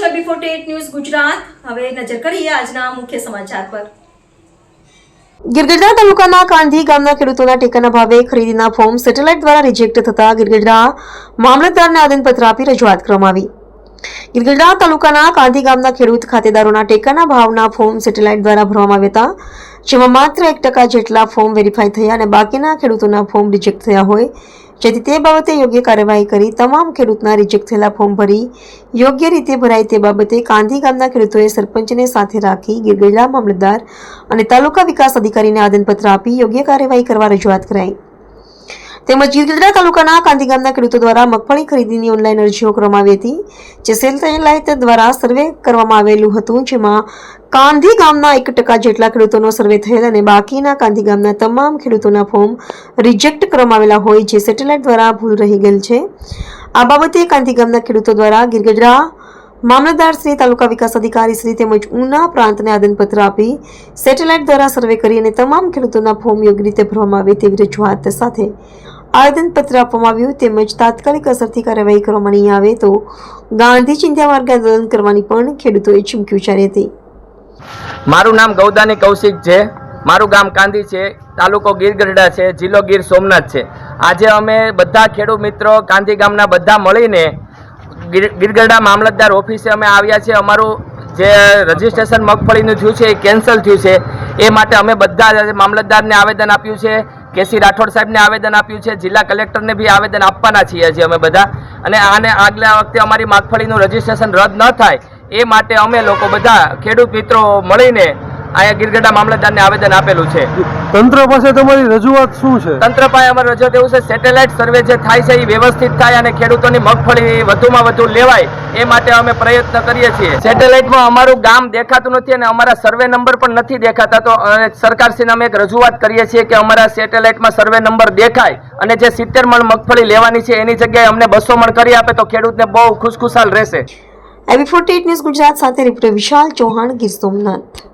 Forty news Gujarat. હવે નજર કરીએ આજના મુખ્ય સમાચાર પર. ગિરગઢડા તાલુકાના કાંધી ગામના ખેડૂતોના ટેકાના ભાવે ખરીદીના ફોર્મ સેટેલાઇટ દ્વારા રિજેક્ટ થતા ગિરગઢડા મામલતદારને આવેદનપત્ર આપી રજૂઆત કરવામાં આવી. ગિરગઢડા તાલુકાના કાંધી ગામના ખેડૂત ખાતેદારોના ટેકાના ભાવના ફોર્મ સેટેલાઇટ દ્વારા ભરવામાં આવ્યા હતા. જેમાં માત્ર એક ટકા જેટલા ફોર્મ વેરીફાઈ થયા અને બાકીના ખેડૂતોના ફોર્મ રિજેક્ટ થયા હોય. જેથી તે બાબતે યોગ્ય કાર્યવાહી કરી તમામ ખેડૂતના રિજેક્ટ થયેલા ફોર્મ ભરી યોગ્ય રીતે ભરાય તે બાબતે કાંધી ગામના ખેડૂતોએ સરપંચને સાથે રાખી ગિરગઢડા મામલતદાર અને તાલુકા વિકાસ અધિકારીને આદનપત્ર આપી યોગ્ય કાર્યવાહી કરવા રજૂઆત કરાઈ. તેમજ ગીરગઢડા તાલુકાના કાંધી ગામના ખેડૂતો દ્વારા મગફળી ખરીદીની ઓનલાઈન અરજીઓ કરવામાં આવી હતી, જે સેટેલાઇટ દ્વારા સર્વે કરવામાં આવેલું હતું, જેમાં કાંધી ગામના એક ટકા જેટલા ખેડૂતોનો સર્વે થયેલ અને બાકીના કાંધી ગામના તમામ ખેડૂતોના ફોર્મ રિજેક્ટ કરવામાં આવેલા હોય, જે સેટેલાઇટ દ્વારા ભૂલ રહી ગયેલ છે. આ બાબતે કાંધી ગામના ખેડૂતો દ્વારા ગીરગઢડા મામલતદાર શ્રી, તાલુકા વિકાસ અધિકારી શ્રી તેમજ ઉના પ્રાંતને આદનપત્ર આપી સેટેલાઇટ દ્વારા સર્વે કરી અને તમામ ખેડૂતોના ફોર્મ યોગ્ય રીતે ભરવામાં આવે તેવી રજૂઆત સાથે આવેદનપત્ર આપવામાં આવ્યું તેમજ તાત્કાલિક અસરથી કાર્યવાહી કરવામાં નહીં આવે તો ગાંધી ચિંતા માર્ગે આંદોલન કરવાની પણ ખેડૂતોએ ચીમકી ઉચ્ચારી હતી. મારું નામ ગૌદાની કૌશિક છે. મારું ગામ કાંદી છે. તાલુકો ગીરગઢડા છે. જિલ્લો ગીર સોમનાથ છે. આજે અમે બધા ખેડૂત મિત્રો કાંદી ગામના બધા મળીને ગીર, ગીરગઢડા મામલતદાર ઓફિસે અમે આવ્યા છે અમારું જે રજીસ્ટ્રેશન મગફળીનું થયું છે એ કેન્સલ થયું છે. એ માટે અમે બધા મામલતદારને આવેદન આપ્યું છે. કેસી રાઠોડ સાહેબને આવેદન આપ્યું છે. જિલ્લા કલેક્ટરને બી આવેદન આપવાના છીએ હજી અમે બધા. અને આને આગલા વખતે અમારી મગફળીનું રજીસ્ટ્રેશન રદ ન થાય એ માટે અમે લોકો બધા ખેડૂત મિત્રો મળીને અહીંયા ગીરગઢા મામલતદારને આવેદન આપેલું છે. તંત્ર પાસે તમારી રજૂઆત શું છે? તંત્ર પાસે અમારી રજૂઆત એવું છે સેટેલાઇટ સર્વે જે થાય છે એ વ્યવસ્થિત થાય અને ખેડૂતોની મગફળી વધુમાં વધુ લેવાય એ માટે અમે પ્રયત્ન કરીએ છીએ. સેટેલાઇટમાં અમારું ગામ દેખાતું નથી અને અમારા સર્વે નંબર પણ નથી દેખાતા તો સરકારશ્રીને અમે એક રજૂઆત કરીએ છીએ કે અમારા સેટેલાઇટમાં સર્વે નંબર દેખાય અને જે સિત્તેર મણ મગફળી લેવાની છે એની જગ્યાએ અમને બસો મણ કરી આપે તો ખેડૂતને બહુ ખુશખુશાલ રહેશે. એવી ફોર્ટી ન્યૂઝ ગુજરાત સાથે રિપોર્ટર વિશાલ ચૌહાણ ગીર સોમનાથ.